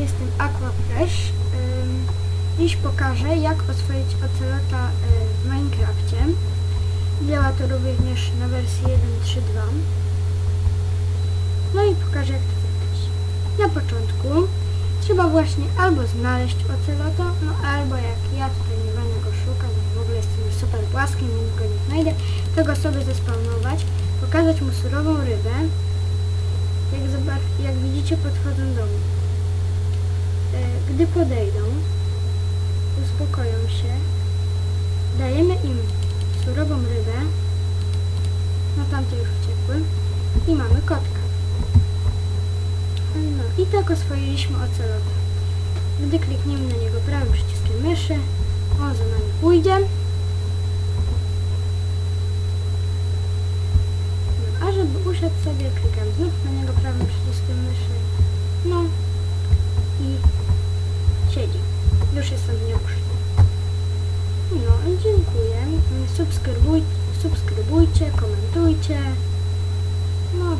jestem AquaFresh. Dziś pokażę, jak oswoić ocelota e, w Minecrafcie. Działa to również na wersji 1.3.2. No i pokażę, jak to zrobić. Na początku trzeba właśnie albo znaleźć ocelota, no albo jak ja tutaj nie będę go szukać, bo no w ogóle jestem super płaski, więc go nie znajdę, to go sobie zespawnować, pokazać mu surową rybę, jak, jak widzicie podchodzą do mnie. E, Gdy podejdą, uspokoją się, dajemy im surową rybę, no tamte już uciekły, i mamy kotka. No i tak oswoiliśmy ocelota. Gdy klikniemy na niego prawym przyciskiem myszy, on za nami pójdzie. No, a żeby usiadł sobie, klikam znów na niego Już jest stąd nie ruszy. No i dziękuję. Subskrybuj, subskrybujcie, komentujcie. No